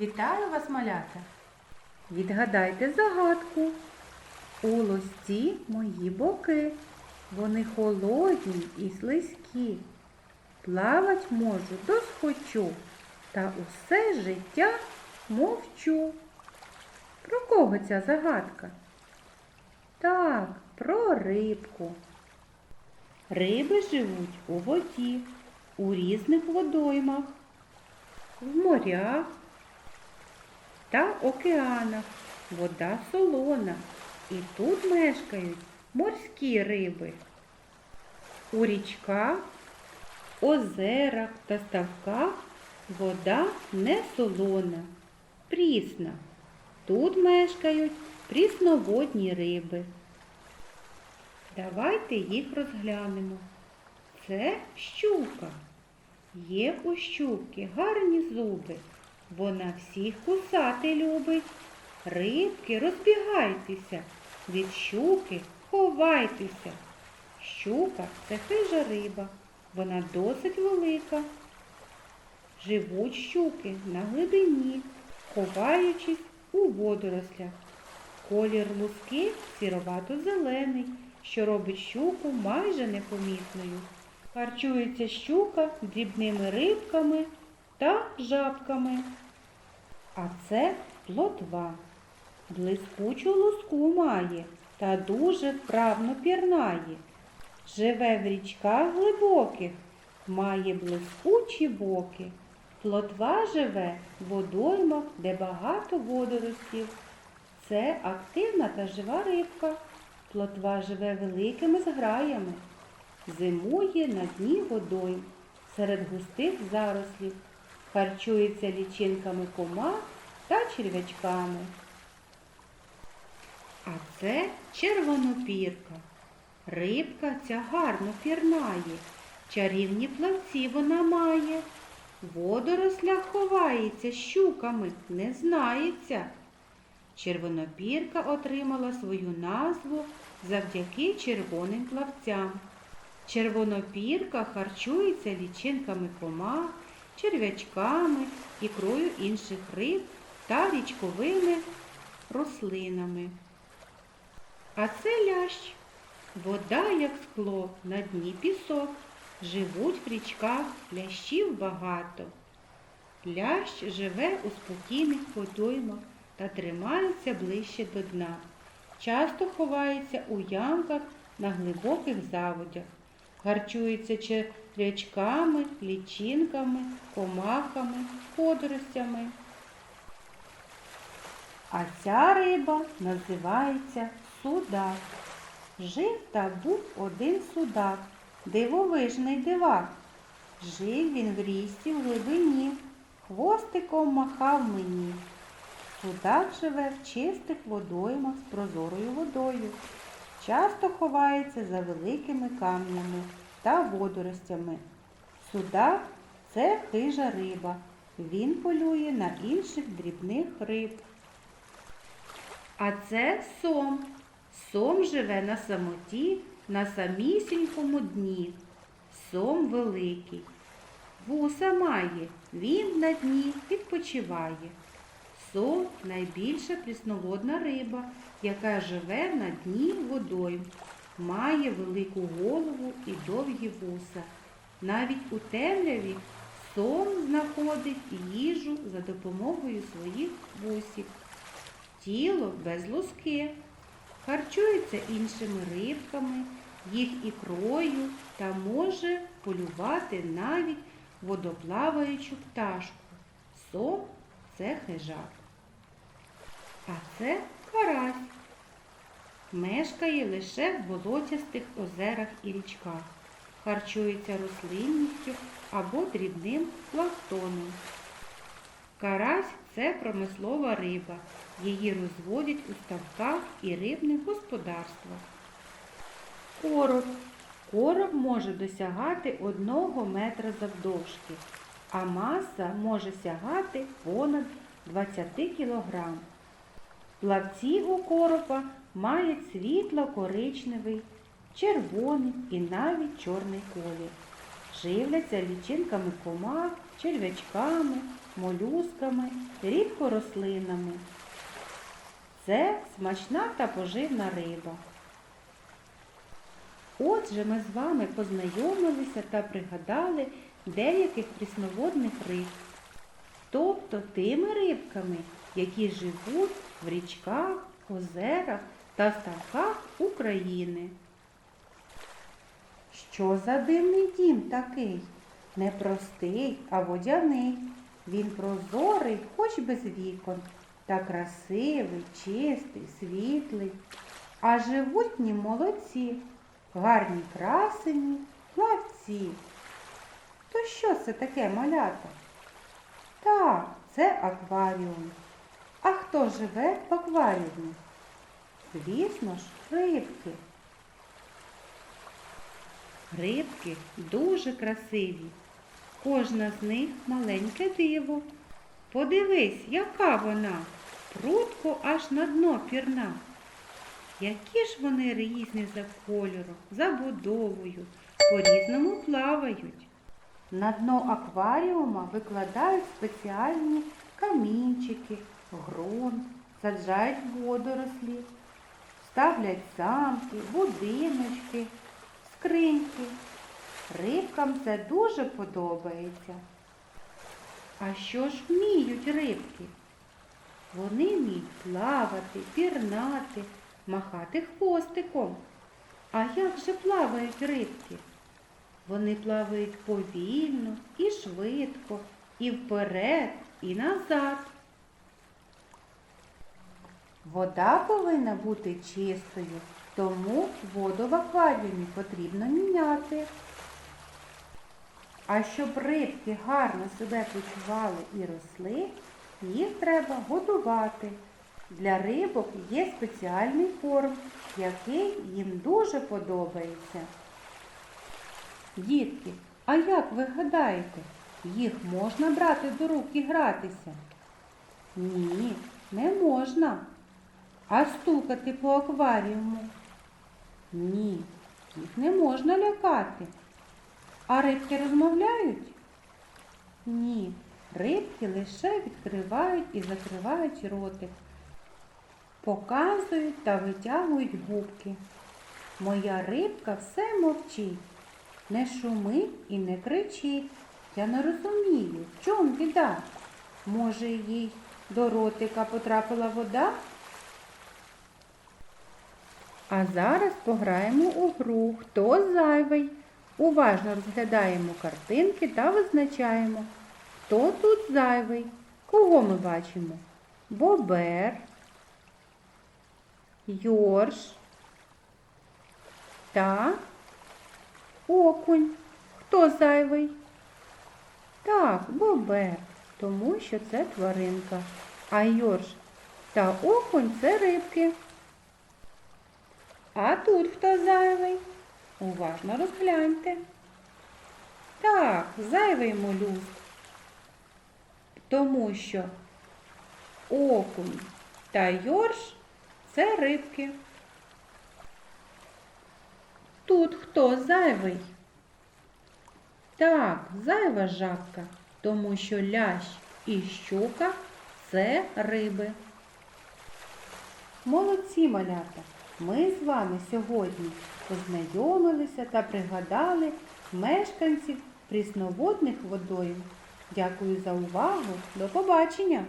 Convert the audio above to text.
Вітаю вас, малята! Відгадайте загадку. У лості мої боки, вони холодні і слизькі. Плавать можу досхочу, та усе життя мовчу. Про кого ця загадка? Так, про рибку. Риби живуть у воді, у різних водоймах, в морях та океанах. Вода солона, і тут мешкають морські риби. У річках, озерах та ставках вода не солона, прісна. Тут мешкають прісноводні риби. Давайте їх розглянемо. Це щука. Є у щуки гарні зуби. Вона всіх кусати любить. Рибки, розбігайтеся, від щуки ховайтеся. Щука це хижа риба, вона досить велика. Живуть щуки на глибині, ховаючись у водорослях. Колір луски сіровато-зелений, що робить щуку майже непомітною. Харчується щука дрібними рибками та жабками. А це плотва. Блискучу луску має та дуже вправно пірнає. Живе в річках глибоких, має блискучі боки. Плотва живе в водоймах, де багато водоростів. Це активна та жива рибка. Плотва живе великими зграями. Зимує на дні водойм серед густих зарослів. Харчується лічинками комах та черв'ячками. А це червонопірка. Рибка ця гарно пірнає, чарівні плавці вона має. В водорослях ховається, щуками не знається. Червонопірка отримала свою назву завдяки червоним плавцям. Червонопірка харчується лічинками комах, черв'ячками, ікрою інших риб та річковими рослинами. А це лящ. Вода, як скло, на дні пісок. Живуть в річках лящів багато. Лящ живе у спокійних водоймах та тримається ближче до дна. Часто ховається у ямках на глибоких заводях. Харчується черв'ячками, лічинками, комахами, водоростями. А ця риба називається судак. Жив та був один судак, дивовижний дивак. Жив він в річці в глибині, хвостиком махав мені. Судак живе в чистих водоймах з прозорою водою. Часто ховається за великими камнями та водоростями. Судак це хижа риба. Він полює на інших дрібних риб. А це сом. Сом живе на самоті, на самісінькому дні. Сом великий. Вуса має, він на дні відпочиває. Сом найбільша прісноводна риба, яка живе на дні водойм. Має велику голову і довгі вуса. Навіть у темряві сом знаходить їжу за допомогою своїх вусів. Тіло без луски. Харчується іншими рибками, їх ікрою та може полювати навіть водоплаваючу пташку. Сом це хижак. А це карась. Мешкає лише в болотястих озерах і річках. Харчується рослинністю або дрібним планктоном. Карась це промислова риба. Її розводять у ставках і рибних господарствах. Короб. Короб може досягати одного метра завдовжки, а маса може сягати понад 20 кг. Плавці у коропа мають світло-коричневий, червоний і навіть чорний колір. Живляться лічинками комах, черв'ячками, молюсками, рідко рослинами. Це смачна та поживна риба. Отже, ми з вами познайомилися та пригадали деяких прісноводних риб, тобто тими рибками, які живуть в річках, озерах та ставках України. Що за дивний дім такий? Не простий, а водяний. Він прозорий, хоч без вікон, та красивий, чистий, світлий. А живуть в нім молодці, гарні красені, плавці. То що це таке малята? Так, це акваріум. Хто живе в акваріумі? Звісно ж, рибки. Рибки дуже красиві. Кожна з них маленьке диво. Подивись, яка вона, прудко аж на дно пірна. Які ж вони різні за кольором, за будовою, по-різному плавають. На дно акваріума викладають спеціальні камінчики, ґрунт, саджають водорослі, ставлять замки, будиночки, скриньки. Рибкам це дуже подобається. А що ж вміють рибки? Вони вміють плавати, пірнати, махати хвостиком. А як же плавають рибки? Вони плавають повільно і швидко, і вперед, і назад. Вода повинна бути чистою, тому воду в акваріумі потрібно міняти. А щоб рибки гарно себе почували і росли, їх треба годувати. Для рибок є спеціальний корм, який їм дуже подобається. Дітки, а як ви гадаєте, їх можна брати до рук і гратися? Ні, не можна. А стукати по акваріуму? Ні, їх не можна лякати. А рибки розмовляють? Ні, рибки лише відкривають і закривають ротик, показують та витягують губки. Моя рибка все мовчить, не шумить і не кричить. Я не розумію, в чому біда? Може, їй до ротика потрапила вода? А зараз пограємо у гру Хто зайвий? Уважно розглядаємо картинки та визначаємо, хто тут зайвий. Кого ми бачимо? Бобер, Йорш та окунь. Хто зайвий? Так, бобер, тому що це тваринка. А Йорш та окунь це рибки. А тут хто зайвий? Уважно розгляньте. Так, зайвий молюск. Тому що окунь та йорш це рибки. Тут хто зайвий? Так, зайва жабка, тому що лящ і щука це риби. Молодці малята! Ми з вами сьогодні познайомилися та пригадали мешканців прісноводних водойм. Дякую за увагу. До побачення!